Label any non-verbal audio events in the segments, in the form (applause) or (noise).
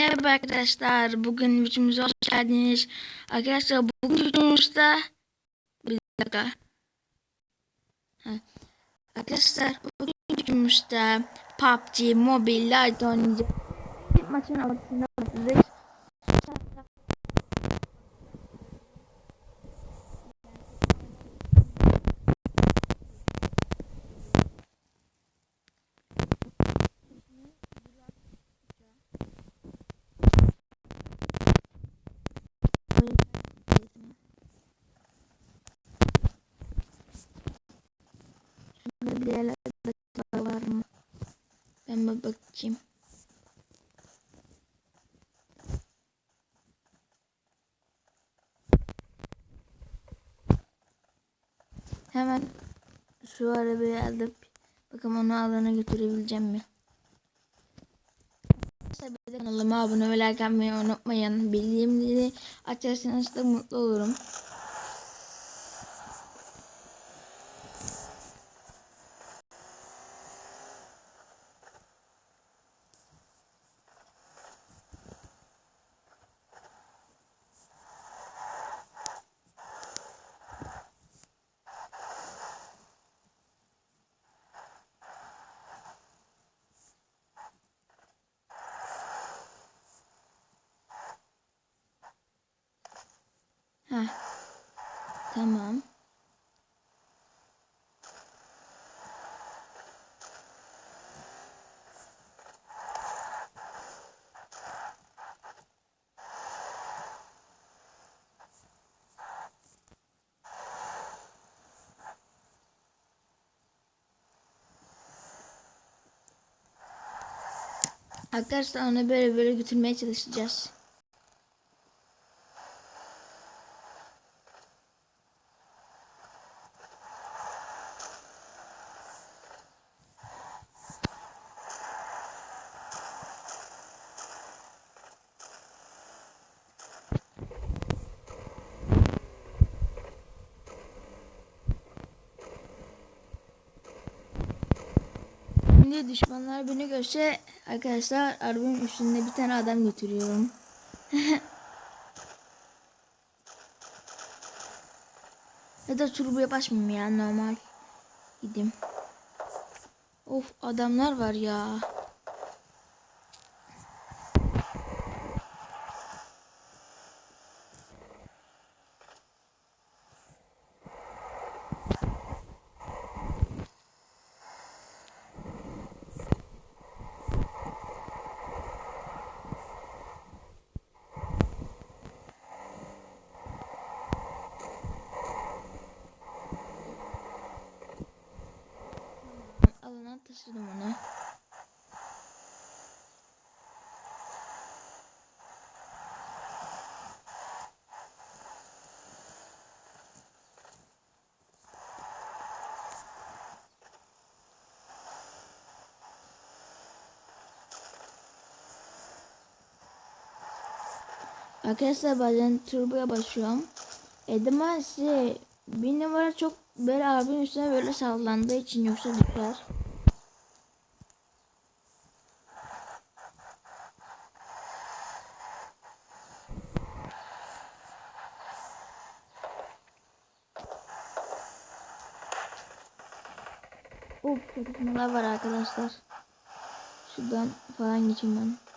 Merhaba arkadaşlar. Bugün videomuza hoş geldiniz. Arkadaşlar bugün videomuzda bir dakika. Ha. Arkadaşlar bugün videomuzda PUBG Mobile Lite oynayacağız. Maçın altında başlayacağız. Şurada bir yerlerde var mı? Ben bir bakayım. Hemen şu arabayı alıp bakalım onu alana götürebileceğim mi? Kanalıma abone ve like unutmayın. Bildirimleri açarsanız da mutlu olurum. Ha. Tamam. Arkadaşlar onu böyle böyle götürmeye çalışacağız. Şimdi düşmanlar beni görse arkadaşlar arabanın üstünde bir tane adam götürüyorum. (laughs) ya da turboya basmayayım ya normal gideyim. Of adamlar var ya. Alana taşıdım onu. Arkadaşlar bazen turboya basıyorum. Edema size bir numara çok böyle abinin üstüne böyle sallandığı için yoksa düşer. Çatışmalar var arkadaşlar. Şuradan falan geçeyim ben.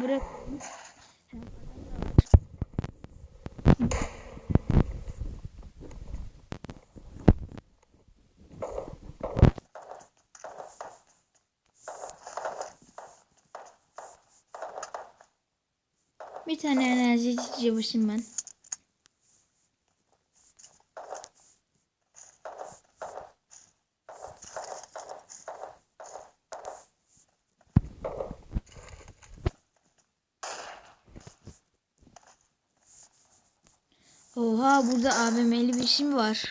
Bırak. Bir tane enerji basayım ben. Oha burada AVM'li bir mi var?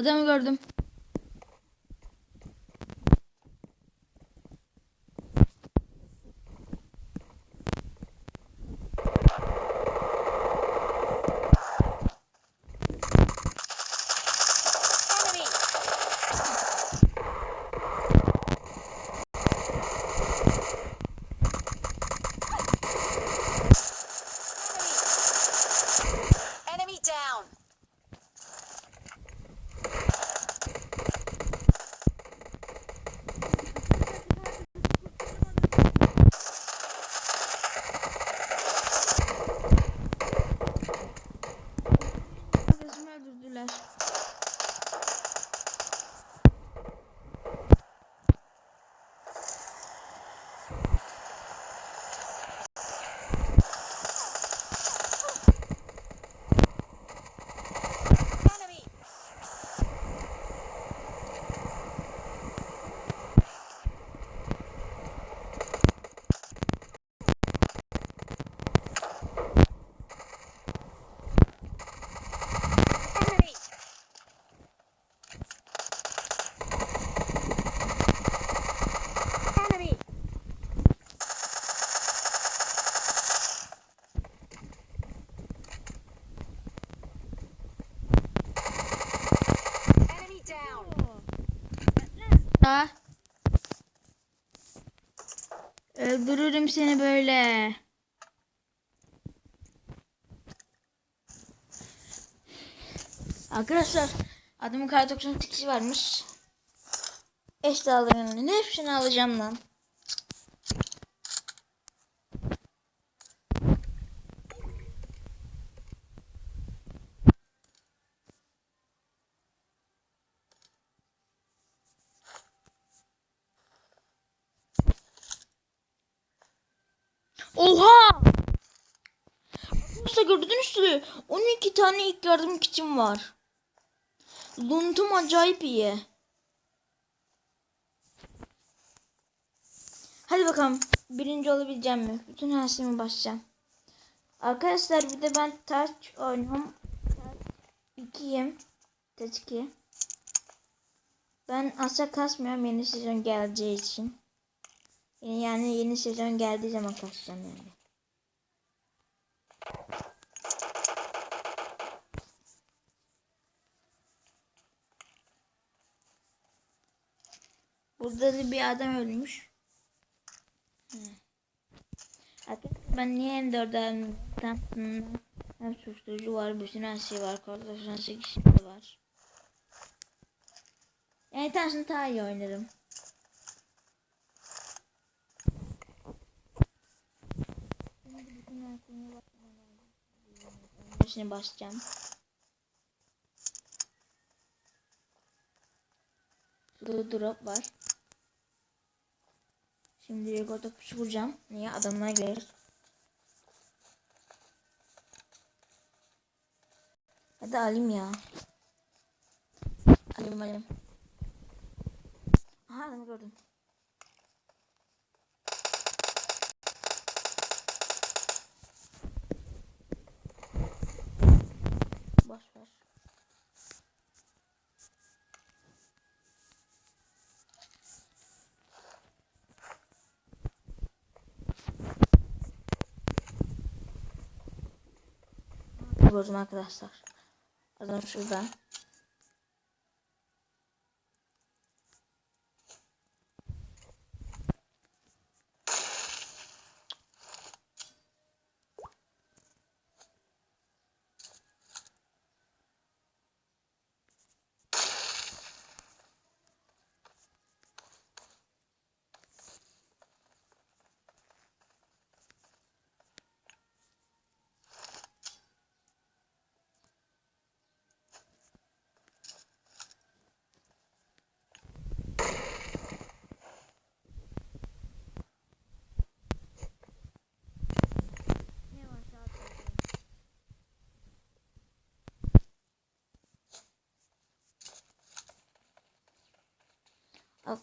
Adamı gördüm. Daha. Öldürürüm seni böyle. Arkadaşlar adamın kar 98 varmış. Eşyalarının hepsini alacağım lan. Oha! Arkadaşlar gördünüz mü? 12 tane ilk yardım kitim var. Luntum acayip iyi. Hadi bakalım birinci olabileceğim mi? Bütün her şeyime basacağım. Arkadaşlar bir de ben taç oynuyorum. 2'yim. Taç 2. Ben asa kasmıyorum yeni sezon geleceği için. Yani yeni sezon geldiği zaman kasacağım yani. Burada da bir adam ölmüş. Arkadaşlar ben niye M4 aldım? Hem susturucu var, bütün her şey var. Kod 98 de var. Yani tanesini daha iyi oynarım. Şimdi basacağım. Şurada drop var. Şimdi Lego topu vuracağım. Niye? Adamlar gelir. Hadi alayım ya. Alayım alayım. Aha adamı gördüm. Gördüm arkadaşlar. Adam şurada.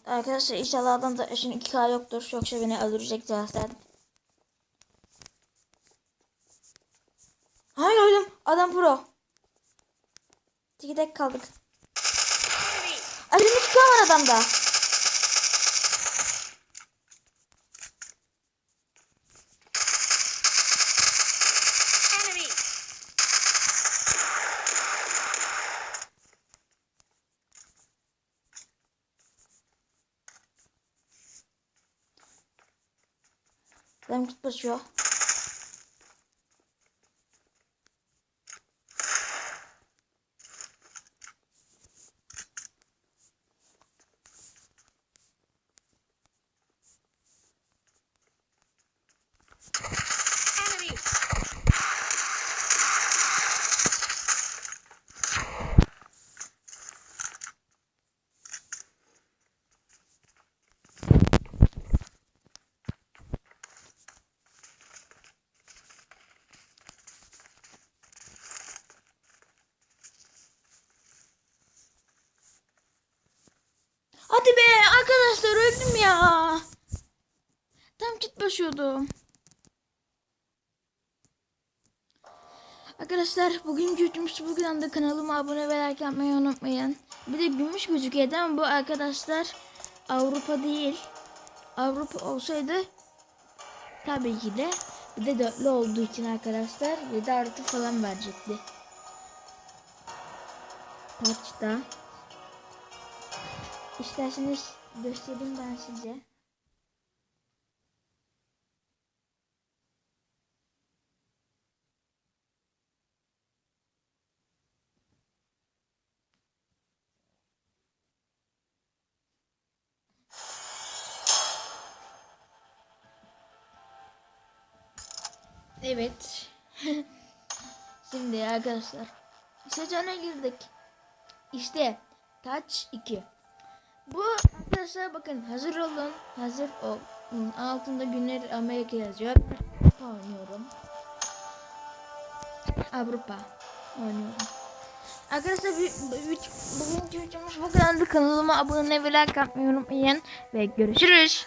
Arkadaşlar inşallah adam da şimdi 2K yoktur. Yoksa beni öldürecek zaten. Hayır öldüm. Adam pro. Tiki tek kaldık. Ay 22K var adamda. Adam git. Hadi be arkadaşlar öldüm ya. Tam kit basıyordum. Arkadaşlar bugünkü videomuz bu kadar da kanalıma abone ve like yapmayı unutmayın. Bir de gümüş gözüküyor değil mi? Bu arkadaşlar Avrupa değil. Avrupa olsaydı tabii ki de bir de dörtlü olduğu için arkadaşlar 7 artı falan verecekti. Kaçta? İsterseniz göstereyim ben size. Evet. (laughs) Şimdi arkadaşlar sezona girdik. İşte kaç 2. Bu arkadaşlar bakın hazır olun. Hazır ol. Altında günler Amerika yazıyor. Avrupa oynuyorum. Avrupa oynuyorum. Arkadaşlar bu- bu- bugünkü videomuz bu kadar. Kanalıma abone ve like atmayı unutmayın. Ve görüşürüz.